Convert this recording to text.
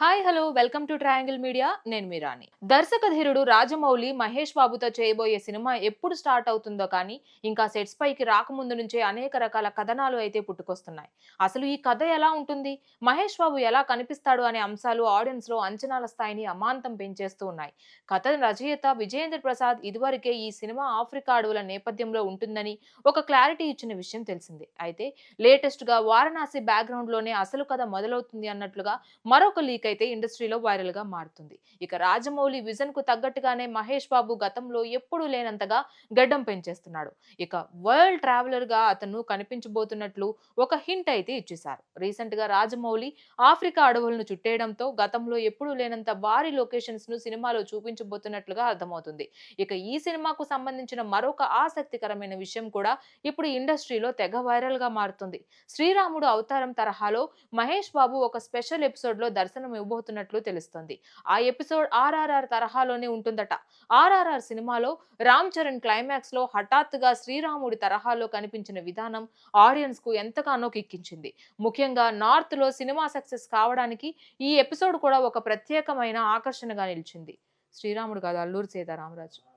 Hi hello welcome to triangle media నేను మీరాని దర్శక ధీరుడు రాజమౌళి మహేష్ బాబుతో చేయబోయే సినిమా ఎప్పుడు స్టార్ట్ అవుతుందో కానీ ఇంకా సెట్స్ పైకి రాకముందు నుంచే అనేక రకాల కథనాలు అయితే పుట్టుకొస్తున్నాయి. అసలు ఈ కథ ఎలా ఉంటుంది? మహేష్ బాబు ఎలా కనిపిస్తాడు అనే అంశాలు ఆడియన్స్లో అంచనాల స్థాయిని అమాంతం పెంచేస్తూ ఉన్నాయి. కథ రచయిత విజయేంద్ర ప్రసాద్ ఇదివరకే ఈ సినిమా ఆఫ్రికా అడవుల నేపథ్యంలో ఉంటుందని ఒక క్లారిటీ ఇచ్చిన విషయం తెలిసిందే. అయితే లేటెస్ట్గా వారణాసి బ్యాక్గ్రౌండ్లోనే అసలు కథ మొదలవుతుంది అన్నట్లుగా మరొక లీక్ అయితే ఇండస్ట్రీలో వైరల్గా మారుతుంది. ఇక రాజమౌళి విజన్కు తగ్గట్టుగానే మహేష్ బాబు గతంలో ఎప్పుడూ లేనంతగా గడ్డం పెంచేస్తున్నాడు. ఇక వరల్డ్ ట్రావెలర్గా అతను కనిపించబోతున్నట్లు ఒక హింట్ అయితే ఇచ్చేశారు. రీసెంట్గా రాజమౌళి ఆఫ్రికా అడవులను చుట్టేయడంతో గతంలో ఎప్పుడూ లేనంత భారీ లొకేషన్స్ను సినిమాలో చూపించబోతున్నట్లుగా అర్థమవుతుంది. ఇక ఈ సినిమాకు సంబంధించిన మరొక ఆసక్తికరమైన విషయం కూడా ఇప్పుడు ఇండస్ట్రీలో తెగ వైరల్గా మారుతుంది. శ్రీరాముడు అవతారం తరహాలో మహేష్ బాబు ఒక స్పెషల్ ఎపిసోడ్లో దర్శనం ఇవ్వబోతున్నట్లు తెలుస్తుంది. ఆ ఎపిసోడ్ ఆర్ఆర్ఆర్ తరహాలోనే ఉంటుందట. ఆర్ఆర్ఆర్ సినిమాలో రామ్ చరణ్ క్లైమాక్స్లో హఠాత్తుగా శ్రీరాముడి తరహాలో కనిపించిన విధానం ఆడియన్స్కు ఎంతగానో కిక్కించింది. ముఖ్యంగా నార్త్లో సినిమా సక్సెస్ కావడానికి ఈ ఎపిసోడ్ కూడా ఒక ప్రత్యేకమైన ఆకర్షణగా నిలిచింది. శ్రీరాముడు కాదు అల్లూరి సీతారామరాజు.